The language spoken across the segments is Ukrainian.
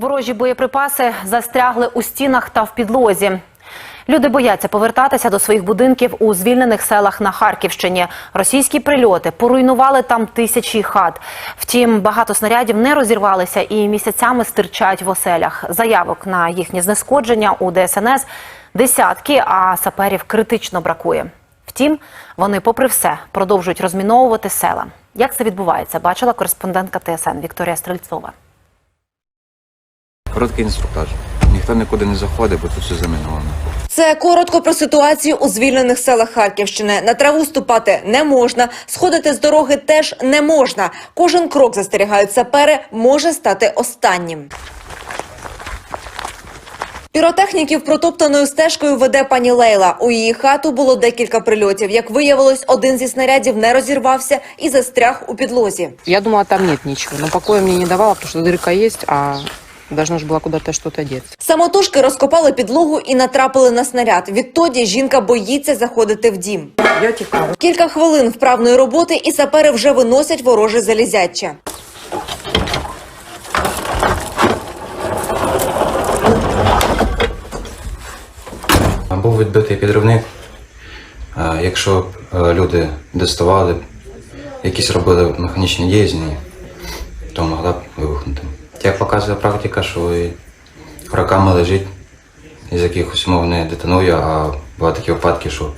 Ворожі боєприпаси застрягли у стінах та в підлозі. Люди бояться повертатися до своїх будинків у звільнених селах на Харківщині. Російські прильоти поруйнували там тисячі хат. Втім, багато снарядів не розірвалися і місяцями стирчать в оселях. Заявок на їхнє знешкодження у ДСНС десятки, а саперів критично бракує. Втім, вони, попри все, продовжують розміновувати села. Як це відбувається, бачила кореспондентка ТСН Вікторія Стрельцова. Короткий інструктаж. Ніхто нікуди не заходить, бо тут все заміновано. Це коротко про ситуацію у звільнених селах Харківщини. На траву ступати не можна, сходити з дороги теж не можна. Кожен крок застерігають сапери, може стати останнім. Піротехніків протоптаною стежкою веде пані Лейла. У її хату було декілька прильотів. Як виявилось, один зі снарядів не розірвався і застряг у підлозі. Я думала, там нет ничего. Но покоя мне не давала, потому что дырка есть, а должно же было куда-то что-то. Самотужки розкопали підлогу і натрапили на снаряд. Відтоді жінка боїться заходити в дім. Я тікала. Кілька хвилин вправної роботи і сапери вже виносять вороже залізяча. Був відбитий підривник. Якщо е, люди доставали, якісь робили механічні дії з неї, то могла б вибухнути. Як показує практика, що роками лежить, із якихось умов не детонує, а бувають такі випадки, що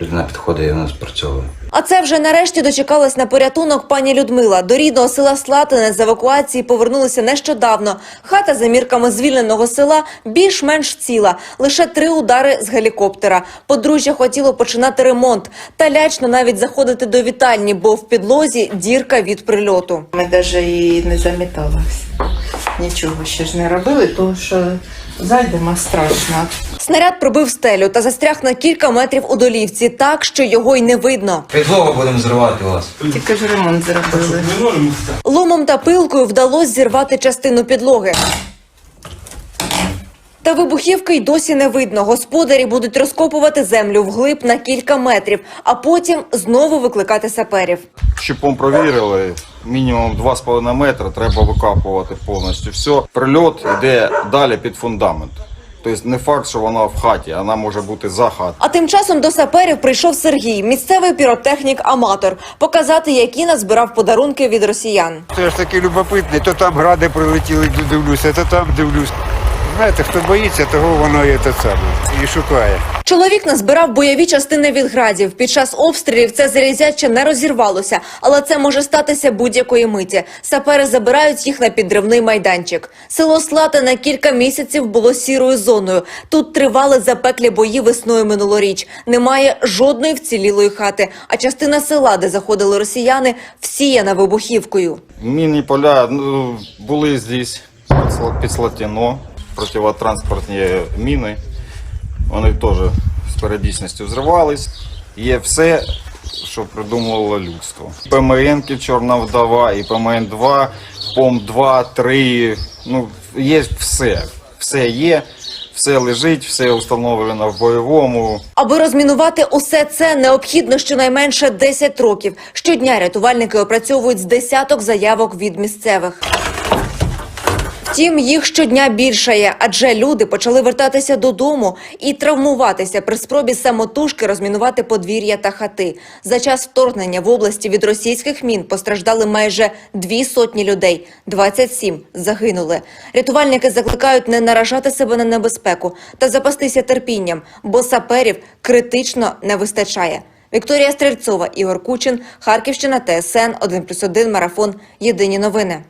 людина підходить і вона спрацьовує. А це вже нарешті дочекалась на порятунок пані Людмила. До рідного села Слатине з евакуації повернулися нещодавно. Хата за мірками звільненого села більш-менш ціла. Лише три удари з гелікоптера. Подружжя хотіло починати ремонт. Та лячно навіть заходити до вітальні, бо в підлозі дірка від прильоту. Ми навіть і не заміталися. Нічого ще ж не робили, тому що зайдемо страшно. Снаряд пробив стелю та застряг на кілька метрів у долівці, так що його й не видно. Підлогу будемо зривати у вас. Тільки ж ремонт зробили. Ломом та пилкою вдалося зірвати частину підлоги. Та вибухівки й досі не видно. Господарі будуть розкопувати землю вглиб на кілька метрів, а потім знову викликати саперів. Щупом провірили, мінімум 2,5 метри треба викапувати повністю все. Прильот йде далі під фундамент. Тобто не факт, що вона в хаті, вона може бути за хатою. А тим часом до саперів прийшов Сергій, місцевий піротехнік-аматор, показати, які назбирав подарунки від росіян. Це ж таки любопитний, то там гради прилетіли, дивлюся, то там дивлюсь. Знаєте, хто боїться, того воно і те саме. І шукає. Чоловік назбирав бойові частини від градів. Під час обстрілів це залізяче не розірвалося, але це може статися будь-якої миті. Сапери забирають їх на підривний майданчик. Село Слата на кілька місяців було сірою зоною. Тут тривали запеклі бої весною минулоріч. Немає жодної вцілілої хати, а частина села, де заходили росіяни, всіяна вибухівкою. Мінні поля ну, були здесь під Слатіно, противотранспортні міни. Вони теж з періодичністю взривались. Є все, що придумувало людство. ПМН Чорна вдова, і ПМН-2, ПОМ-2, 3. Ну, є все. Все є, все лежить, все встановлено в бойовому. Аби розмінувати усе це, необхідно щонайменше 10 років. Щодня рятувальники опрацьовують з десяток заявок від місцевих. Втім, їх щодня більшає, адже люди почали вертатися додому і травмуватися при спробі самотужки розмінувати подвір'я та хати. За час вторгнення в області від російських мін постраждали майже дві сотні людей, 27 загинули. Рятувальники закликають не наражати себе на небезпеку та запастися терпінням, бо саперів критично не вистачає. Вікторія Стрельцова, Ігор Кучин, Харківщина, ТСН 1+,1, Марафон. Єдині новини.